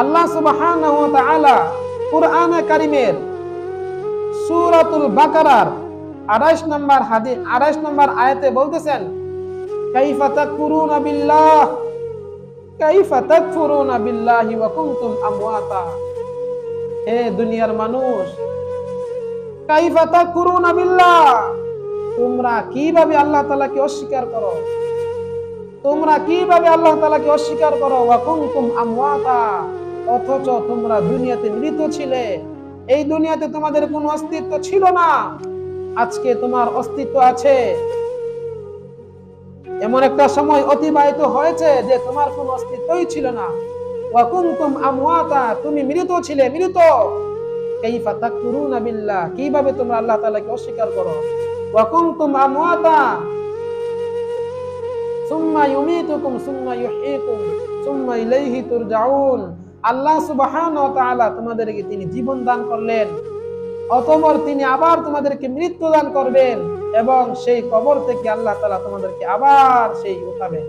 আল্লাহ তাআলা কুরআনে কারিমের সূরাতুল বাকারার 28 নম্বর হাদিস 28 নম্বর আয়াতে বলতেছেন, কাইফা তাকফুরুনা বিল্লাহ, কাইফা তাকফুরুনা বিল্লাহি ওয়া কুনতুম আমওয়াতা। হে দুনিয়ার মানুষ, কাইফা তাকফুরুনা বিল্লাহ, তোমরা কীভাবে আল্লাহ তাআলাকে অস্বীকার করো? তোমরা কীভাবে আল্লাহ তাআলাকে অস্বীকার করো? ওয়া কুনতুম আমওয়াতা। অথচ তোমরা দুনিয়াতে মৃত ছিলে। এই দুনিয়াতে তোমাদের কোনো অস্তিত্ব ছিল না। আজকে তোমার অস্তিত্ব আছে। এমন একটা সময় অতিবাহিত হয়েছে যে তোমার কোনো অস্তিত্বই ছিল না। ওয়া কুনতুম আমওয়াতা, তুমি মৃত ছিলে, মৃত। কাইফা তাকফুরুনা বিল্লাহ, কীভাবে তোমরা আল্লাহ তাআলাকে অস্বীকার করো? ওয়া কুনতুম আমওয়াতা, সুম্মা ইউমিতুকুম, সুম্মা ইউহয়িকুম সুম্মা ইলাইহি তুরজাউন। আল্লাহ সুবাহান ও তালা তোমাদেরকে তিনি জীবন দান করলেন। অতমর তিনি আবার তোমাদেরকে মৃত্যু দান করবেন এবং সেই কবর থেকে আল্লাহ তালা তোমাদেরকে আবার সেই উঠাবেন।